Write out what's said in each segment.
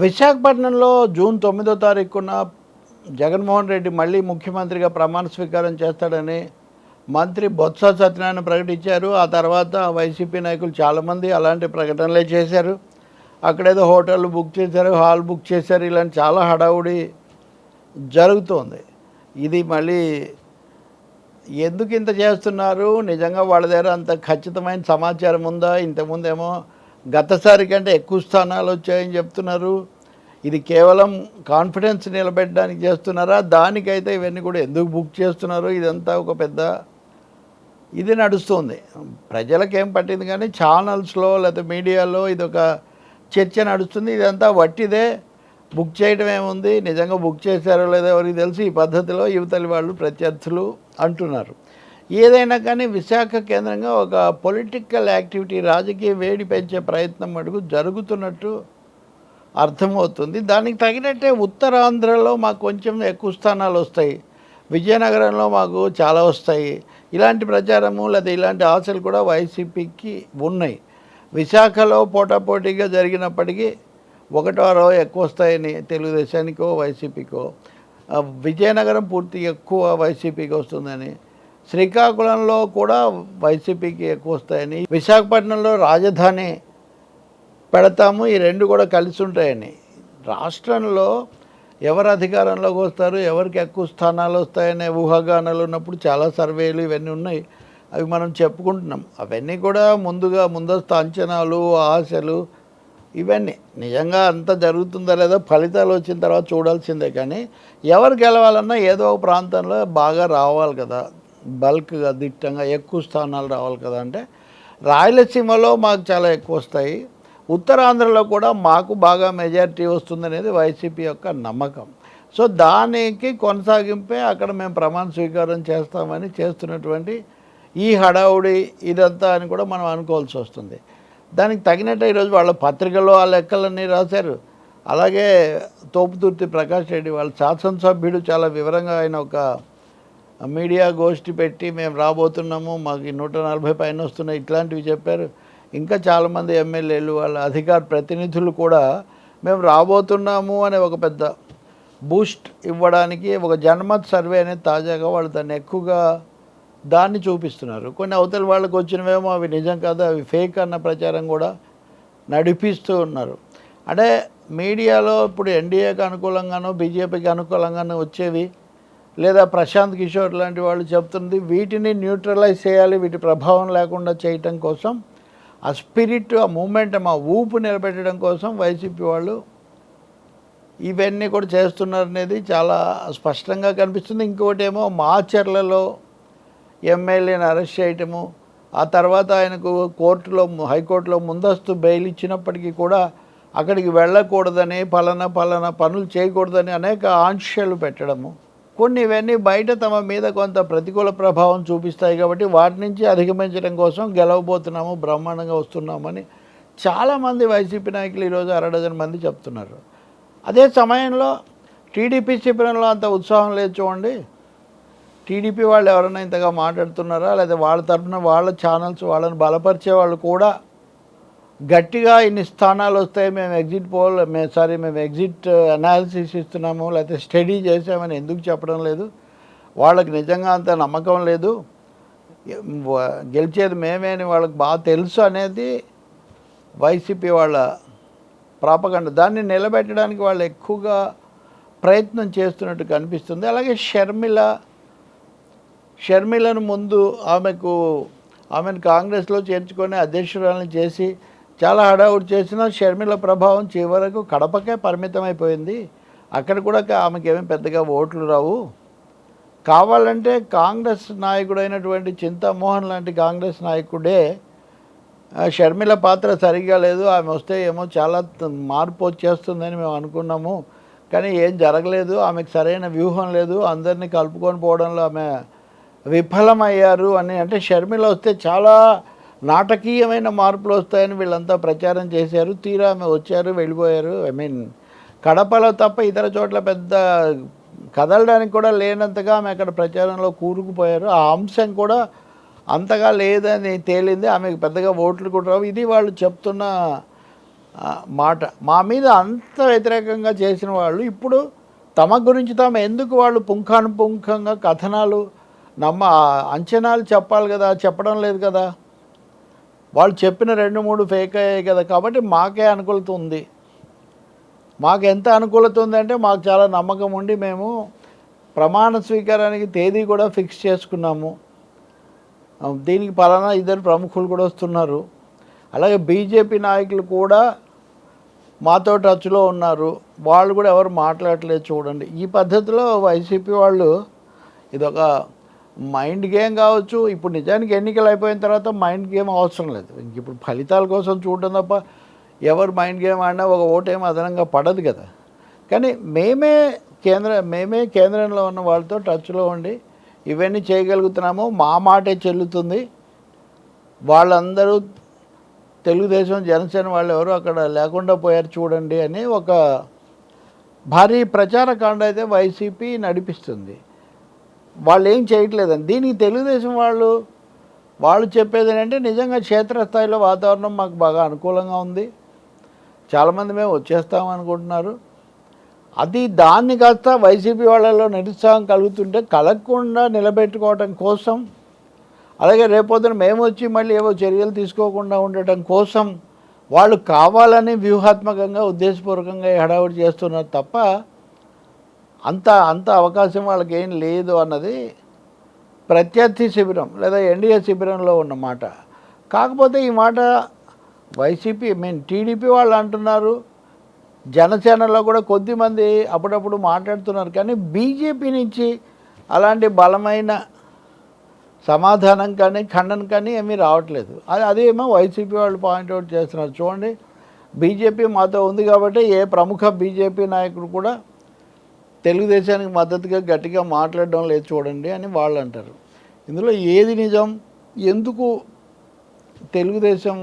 విశాఖపట్నంలో జూన్ తొమ్మిదో తారీఖున జగన్మోహన్ రెడ్డి మళ్ళీ ముఖ్యమంత్రిగా ప్రమాణ స్వీకారం చేస్తాడని మంత్రి బొత్స సత్యనారాయణ ప్రకటించారు. ఆ తర్వాత వైసీపీ నాయకులు చాలామంది అలాంటి ప్రకటనలే చేశారు. అక్కడేదో హోటల్ బుక్ చేశారు హాల్ బుక్ చేశారు. ఇలాంటి చాలా హడావుడి జరుగుతోంది. ఇది మళ్ళీ ఎందుకు ఇంత చేస్తున్నారు? నిజంగా వాళ్ళ దగ్గర అంత ఖచ్చితమైన సమాచారం ఉందా? ఇంతకుముందేమో గతసారి కంటే ఎక్కువ స్థానాలు వచ్చాయని చెప్తున్నారు. ఇది కేవలం కాన్ఫిడెన్స్ నిలబెట్టడానికి చేస్తున్నారా? దానికైతే ఇవన్నీ కూడా ఎందుకు బుక్ చేస్తున్నారు ఇదంతా ఒక పెద్ద ఇది నడుస్తుంది. ప్రజలకేం పట్టింది కానీ ఛానల్స్లో లేకపోతే మీడియాలో ఇది ఒక చర్చ నడుస్తుంది. ఇదంతా వట్టిదే. బుక్ చేయడం ఏముంది? నిజంగా బుక్ చేశారో లేదో ఎవరికి తెలిసి? ఈ పద్ధతిలో యువతలి వాళ్ళు ప్రత్యర్థులు అంటున్నారు. ఏదైనా కానీ విశాఖ కేంద్రంగా ఒక పొలిటికల్ యాక్టివిటీ రాజకీయ వేడి పెంచే ప్రయత్నం మటుకు జరుగుతున్నట్టు అర్థమవుతుంది. దానికి తగినట్టే ఉత్తరాంధ్రలో మాకు కొంచెం ఎక్కువ స్థానాలు వస్తాయి. విజయనగరంలో మాకు చాలా వస్తాయి. ఇలాంటి ప్రచారము లేదా ఇలాంటి ఆశలు కూడా వైసీపీకి ఉన్నాయి. విశాఖలో పోటాపోటీగా జరిగినప్పటికీ ఒకటో అరవై ఎక్కువ వస్తాయని తెలుగుదేశానికో వైసీపీకో. విజయనగరం పూర్తి ఎక్కువ వైసీపీకి వస్తుందని శ్రీకాకుళంలో కూడా వైసీపీకి ఎక్కువ వస్తాయని. విశాఖపట్నంలో రాజధాని పెడతాము ఈ రెండు కూడా కలిసి ఉంటాయని. రాష్ట్రంలో ఎవరు అధికారంలోకి వస్తారు ఎవరికి ఎక్కువ స్థానాలు వస్తాయనే ఊహాగానాలు ఉన్నప్పుడు చాలా సర్వేలు ఇవన్నీ ఉన్నాయి. అవి మనం చెప్పుకుంటున్నాం. అవన్నీ కూడా ముందుగా ముందస్తు అంచనాలు ఆశలు ఇవన్నీ. నిజంగా అంత జరుగుతుందో లేదా ఫలితాలు వచ్చిన తర్వాత చూడాల్సిందే కానీ ఎవరు గెలవాలన్నా ఏదో ఒక ప్రాంతంలో బాగా రావాలి కదా. బల్క్గా దిట్టంగా ఎక్కువ స్థానాలు రావాలి కదా అంటే రాయలసీమలో మాకు చాలా ఎక్కువ వస్తాయి. ఉత్తరాంధ్రలో కూడా మాకు బాగా మెజారిటీ వస్తుందనేది వైసీపీ యొక్క నమ్మకం. సో దానికి కొనసాగింపే అక్కడ మేము ప్రమాణ స్వీకారం చేస్తామని చేస్తున్నటువంటి ఈ హడావుడి ఇదంతా అని కూడా మనం అనుకోవాల్సి వస్తుంది. దానికి తగినట్టు ఈరోజు వాళ్ళ పత్రికలో ఆ లెక్కలన్నీ రాశారు. అలాగే తోపుతుర్తి ప్రకాష్ రెడ్డి వాళ్ళ శాసనసభ్యుడు చాలా వివరంగా ఆయన ఒక మీడియా గోష్ఠి పెట్టి మేము రాబోతున్నాము మాకు నూట నలభై పైన వస్తున్నాయి ఇట్లాంటివి చెప్పారు. ఇంకా చాలామంది ఎమ్మెల్యేలు వాళ్ళ అధికార ప్రతినిధులు కూడా మేము రాబోతున్నాము అనే ఒక పెద్ద బూస్ట్ ఇవ్వడానికి ఒక జన్మత్ సర్వే అనేది తాజాగా వాళ్ళు దాన్ని ఎక్కువగా దాన్ని చూపిస్తున్నారు. కొన్ని అవతల వాళ్ళకి వచ్చినవేమో అవి నిజం కాదు అవి ఫేక్ అన్న ప్రచారం కూడా నడిపిస్తూ ఉన్నారు. అంటే మీడియాలో ఇప్పుడు ఎన్డీఏకి అనుకూలంగానో బీజేపీకి అనుకూలంగానో వచ్చేవి లేదా ప్రశాంత్ కిషోర్ లాంటి వాళ్ళు చెప్తుంది వీటిని న్యూట్రలైజ్ చేయాలి వీటి ప్రభావం లేకుండా చేయటం కోసం ఆ స్పిరిట్ ఆ మూమెంట్ ఆ ఊపు నిలబెట్టడం కోసం వైసీపీ వాళ్ళు ఇవన్నీ కూడా చేస్తున్నారనేది చాలా స్పష్టంగా కనిపిస్తుంది. ఇంకోటి ఏమో మాచర్లలో ఎమ్మెల్యేని అరెస్ట్ చేయటము ఆ తర్వాత ఆయనకు కోర్టులో హైకోర్టులో ముందస్తు బెయిల్ ఇచ్చినప్పటికీ కూడా అక్కడికి వెళ్ళకూడదని పలానా పలానా పనులు చేయకూడదని అనేక ఆంక్షలు పెట్టడము. కొన్ని ఇవన్నీ బయట తమ మీద కొంత ప్రతికూల ప్రభావం చూపిస్తాయి కాబట్టి వాటి నుంచి అధిగమించడం కోసం గెలవబోతున్నాము బ్రహ్మాండంగా వస్తున్నామని చాలామంది వైసీపీ నాయకులు ఈరోజు అరడజన్ మంది చెప్తున్నారు. అదే సమయంలో టీడీపీ శిబిరంలో అంత ఉత్సాహం లేదు చూడండి. టీడీపీ వాళ్ళు ఎవరైనా ఇంతగా మాట్లాడుతున్నారా? లేదా వాళ్ళ తరఫున వాళ్ళ ఛానల్స్ వాళ్ళని బలపరిచే వాళ్ళు కూడా గట్టిగా ఇన్ని స్థానాలు వస్తాయి మేము ఎగ్జిట్ పోల్ మేము సారీ మేము ఎగ్జిట్ అనాలిసిస్ uh, ఇస్తున్నాము లేకపోతే స్టడీ చేసామని ఎందుకు చెప్పడం లేదు? వాళ్ళకి నిజంగా అంత నమ్మకం లేదు. గెలిచేది మేమే అని వాళ్ళకి బాగా తెలుసు అనేది వైసీపీ వాళ్ళ ప్రాపగండ. దాన్ని నిలబెట్టడానికి వాళ్ళు ఎక్కువగా ప్రయత్నం చేస్తున్నట్టు కనిపిస్తుంది. అలాగే షర్మిల షర్మిలను ముందు ఆమెకు ఆమెను కాంగ్రెస్లో చేర్చుకొని అధ్యక్షురాలను చేసి చాలా హడావుడి చేసిన షర్మిల ప్రభావం చివరకు కడపకే పరిమితమైపోయింది. అక్కడ కూడా ఆమెకి ఏమీ పెద్దగా ఓట్లు రావు. కావాలంటే కాంగ్రెస్ నాయకుడైనటువంటి చింతామోహన్ లాంటి కాంగ్రెస్ నాయకుడే షర్మిల పాత్ర సరిగ్గా లేదు. ఆమె వస్తే ఏమో చాలా మార్పు వచ్చేస్తుందని మేము అనుకున్నాము. కానీ ఏం జరగలేదు. ఆమెకు సరైన వ్యూహం లేదు. అందరినీ కలుపుకొని పోవడంలో ఆమె విఫలమయ్యారు అని. అంటే షర్మిల వస్తే చాలా నాటకీయమైన మార్పులు వస్తాయని వీళ్ళంతా ప్రచారం చేశారు తీరా ఆమె వచ్చారు వెళ్ళిపోయారు. ఐ మీన్ కడపలో తప్ప ఇతర చోట్ల పెద్ద కదలడానికి కూడా లేనంతగా ఆమె అక్కడ ప్రచారంలో కూరుకుపోయారు. ఆ అంశం కూడా అంతగా లేదని తేలింది. ఆమెకు పెద్దగా ఓట్లు కూడా రావు. ఇది వాళ్ళు చెప్తున్న మాట. మా మీద అంత వ్యతిరేకంగా చేసిన వాళ్ళు ఇప్పుడు తమ గురించి తాము ఎందుకు వాళ్ళు పుంఖానుపుంఖంగా కథనాలు నమ్మ అంచనాలు చెప్పాలి కదా చెప్పడం లేదు కదా? వాళ్ళు చెప్పిన రెండు మూడు ఫేక్ అయ్యాయి కదా కాబట్టి మాకే అనుకూలత ఉంది. మాకు ఎంత అనుకూలత ఉందంటే మాకు చాలా నమ్మకం ఉండి మేము ప్రమాణ స్వీకారానికి తేదీ కూడా ఫిక్స్ చేసుకున్నాము. దీనికి పలానా ఇద్దరు ప్రముఖులు కూడా వస్తున్నారు. అలాగే బీజేపీ నాయకులు కూడా మాతో టచ్లో ఉన్నారు. వాళ్ళు కూడా ఎవరు మాట్లాడట్లేదు చూడండి. ఈ పద్ధతిలో వైసీపీ వాళ్ళు ఇదొక మైండ్ గేమ్ కావచ్చు ఇప్పుడు నిజానికి ఎన్నికలు అయిపోయిన తర్వాత మైండ్ గేమ్ అవసరం లేదు. ఇంక ఇప్పుడు ఫలితాల కోసం చూడడం తప్ప ఎవరు మైండ్ గేమ్ ఆడినా ఒక ఓటేం అదనంగా పడదు కదా. కానీ మేమే కేంద్ర మేమే కేంద్రంలో ఉన్న వాళ్ళతో టచ్లో ఉండి ఇవన్నీ చేయగలుగుతున్నాము మా మాటే చెల్లుతుంది. వాళ్ళందరూ తెలుగుదేశం జనసేన వాళ్ళు ఎవరు అక్కడ లేకుండా పోయారు చూడండి అని ఒక భారీ ప్రచార కాండ అయితే వైసీపీ నడిపిస్తుంది. వాళ్ళు ఏం చేయట్లేదండి. దీనికి తెలుగుదేశం వాళ్ళు వాళ్ళు చెప్పేది ఏంటంటే నిజంగా క్షేత్రస్థాయిలో వాతావరణం మాకు బాగా అనుకూలంగా ఉంది. చాలామంది మేము వచ్చేస్తాం అనుకుంటున్నారు. అది దాన్ని కాస్త వైసీపీ వాళ్ళలో నిరుత్సాహం కలుగుతుంటే కలగకుండా నిలబెట్టుకోవటం కోసం అలాగే రేపొద్దున మేము వచ్చి మళ్ళీ ఏవో చర్యలు తీసుకోకుండా ఉండటం కోసం వాళ్ళు కావాలని వ్యూహాత్మకంగా ఉద్దేశపూర్వకంగా హడావుడి చేస్తున్నారు తప్ప అంత అంత అవకాశం వాళ్ళకి ఏం లేదు అన్నది ప్రత్యర్థి శిబిరం లేదా ఎన్డీఏ శిబిరంలో ఉన్న మాట. కాకపోతే ఈ మాట వైసీపీ మీన్ టీడీపీ వాళ్ళు అంటున్నారు. జనసేనలో కూడా కొద్దిమంది అప్పుడప్పుడు మాట్లాడుతున్నారు. కానీ బీజేపీ నుంచి అలాంటి బలమైన సమాధానం కానీ ఖండన కానీ ఏమీ రావట్లేదు. అది అదేమో వైసీపీ వాళ్ళు పాయింట్అవుట్ చేస్తున్నారు. చూడండి బీజేపీ మాతో ఉంది కాబట్టి ఏ ప్రముఖ బీజేపీ నాయకుడు కూడా తెలుగుదేశానికి మద్దతుగా గట్టిగా మాట్లాడడం లేదు చూడండి అని వాళ్ళు అంటారు. ఇందులో ఏది నిజం? ఎందుకు తెలుగుదేశం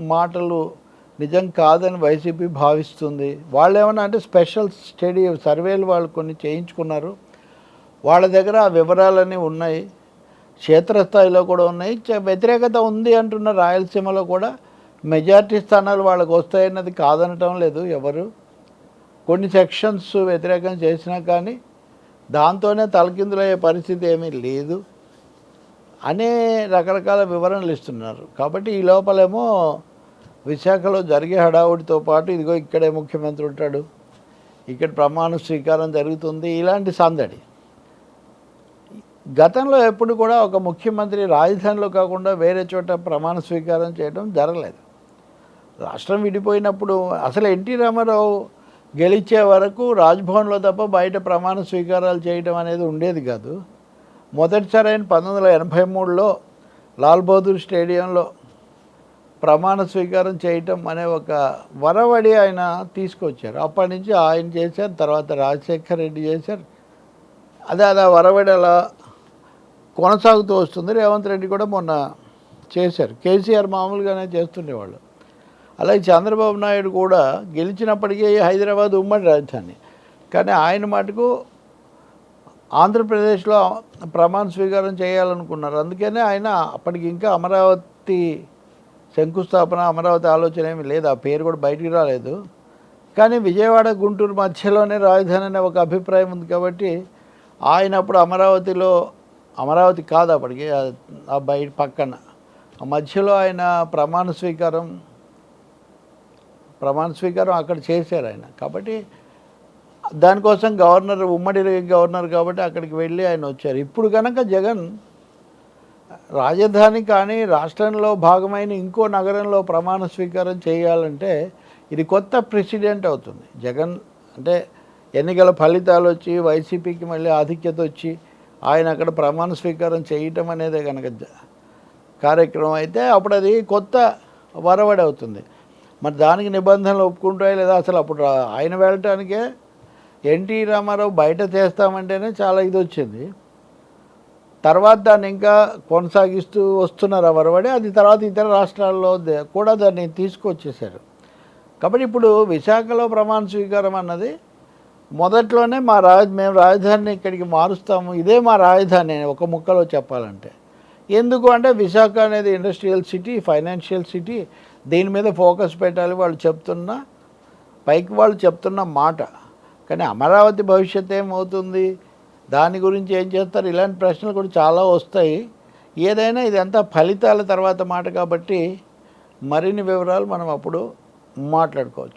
మాటలు నిజం కాదని వైసీపీ భావిస్తుంది? వాళ్ళు ఏమన్నా అంటే స్పెషల్ స్టడీ సర్వేలు వాళ్ళు కొన్ని చేయించుకున్నారు. వాళ్ళ దగ్గర ఆ వివరాలన్నీ ఉన్నాయి. క్షేత్రస్థాయిలో కూడా ఉన్నాయి. వ్యతిరేకత ఉంది అంటున్న రాయలసీమలో కూడా మెజారిటీ స్థానాలు వాళ్ళకు వస్తాయన్నది కాదనటం లేదు ఎవరు. కొన్ని సెక్షన్స్ వ్యతిరేకం చేసినా కానీ దాంతోనే తలకిందులయ్యే పరిస్థితి ఏమీ లేదు. అనే రకరకాల వివరణలు ఇస్తున్నారు. కాబట్టి ఈ లోపలేమో విశాఖలో జరిగే హడావుడితో పాటు ఇదిగో ఇక్కడే ముఖ్యమంత్రి ఉంటాడు. ఇక్కడ ప్రమాణ స్వీకారం జరుగుతుంది. ఇలాంటి సందడి. గతంలో ఎప్పుడు కూడా ఒక ముఖ్యమంత్రి రాజధానిలో కాకుండా వేరే చోట ప్రమాణ స్వీకారం చేయడం జరగలేదు. రాష్ట్రం విడిపోయినప్పుడు అసలు ఎన్టీ రామారావు గెలిచే వరకు రాజ్భవన్లో తప్ప బయట ప్రమాణ స్వీకారాలు చేయడం అనేది ఉండేది కాదు. మొదటిసారి ఆయన పంతొమ్మిది వందల ఎనభై మూడులో లాల్ బహదూర్ స్టేడియంలో ప్రమాణ స్వీకారం చేయటం అనే ఒక వరవడి ఆయన తీసుకొచ్చారు. అప్పటి నుంచి ఆయన చేశారు తర్వాత రాజశేఖర్ రెడ్డి చేశారు. అదే అలా వరవడి అలా కొనసాగుతూ వస్తుంది. రేవంత్ రెడ్డి కూడా మొన్న చేశారు. కేసీఆర్ మామూలుగానే చేస్తుండేవాళ్ళు. అలాగే చంద్రబాబు నాయుడు కూడా గెలిచినప్పటికీ హైదరాబాద్ ఉమ్మడి రాజధాని. కానీ ఆయన మటుకు ఆంధ్రప్రదేశ్లో ప్రమాణ స్వీకారం చేయాలనుకున్నారు. అందుకనే ఆయన అప్పటికి ఇంకా అమరావతి శంకుస్థాపన అమరావతి ఆలోచన ఏమి లేదు. ఆ పేరు కూడా బయటికి రాలేదు. కానీ విజయవాడ గుంటూరు మధ్యలోనే రాజధాని అనే ఒక అభిప్రాయం ఉంది కాబట్టి ఆయన అప్పుడు అమరావతిలో అమరావతి కాదు అప్పటికి ఆ- బయట పక్కన. మధ్యలో ఆయన ప్రమాణ స్వీకారం ప్రమాణ స్వీకారం అక్కడ చేశారు ఆయన. కాబట్టి దానికోసం గవర్నర్ ఉమ్మడి గవర్నర్ కాబట్టి అక్కడికి వెళ్ళి ఆయన వచ్చారు. ఇప్పుడు కనుక జగన్ రాజధాని కానీ రాష్ట్రంలో భాగమైన ఇంకో నగరంలో ప్రమాణ స్వీకారం చేయాలంటే ఇది కొత్త ప్రెసిడెంట్ అవుతుంది. జగన్ అంటే ఎన్నికల ఫలితాలు వచ్చి వైసీపీకి మళ్ళీ ఆధిక్యత వచ్చి ఆయన అక్కడ ప్రమాణ స్వీకారం చేయటం అనేది కనుక జ- కార్యక్రమం అయితే అప్పుడు అది కొత్త వరవడి అవుతుంది. మరి దానికి నిబంధనలు ఒప్పుకుంటాయి లేదా అసలు అప్పుడు ఆయన వెళ్ళటానికే ఎన్టీ రామారావు బయట చేస్తామంటేనే చాలా ఇది వచ్చింది. తర్వాత దాన్ని ఇంకా కొనసాగిస్తూ వస్తున్నారు ఎవరబడి అది తర్వాత ఇతర రాష్ట్రాల్లో కూడా దాన్ని తీసుకొచ్చేసారు కాబట్టి ఇప్పుడు విశాఖలో ప్రమాణ స్వీకారం అన్నది మొదట్లోనే మా రాజ మేము రాజధానిని ఇక్కడికి మారుస్తాము. ఇదే మా రాజధాని ఒక ముక్కలో చెప్పాలంటే. ఎందుకు అంటే విశాఖ అనేది ఇండస్ట్రియల్ సిటీ ఫైనాన్షియల్ సిటీ. దీని మీద ఫోకస్ పెట్టాలి వాళ్ళు చెప్తున్న పైకి వాళ్ళు చెప్తున్న మాట. కానీ అమరావతి భవిష్యత్ ఏమవుతుంది? దాని గురించి ఏం చేస్తారు? ఇలాంటి ప్రశ్నలు కూడా చాలా వస్తాయి. ఏదైనా ఇదంతా ఫలితాల తర్వాత మాట కాబట్టి మరిన్ని వివరాలు మనం అప్పుడు మాట్లాడుకోవచ్చు.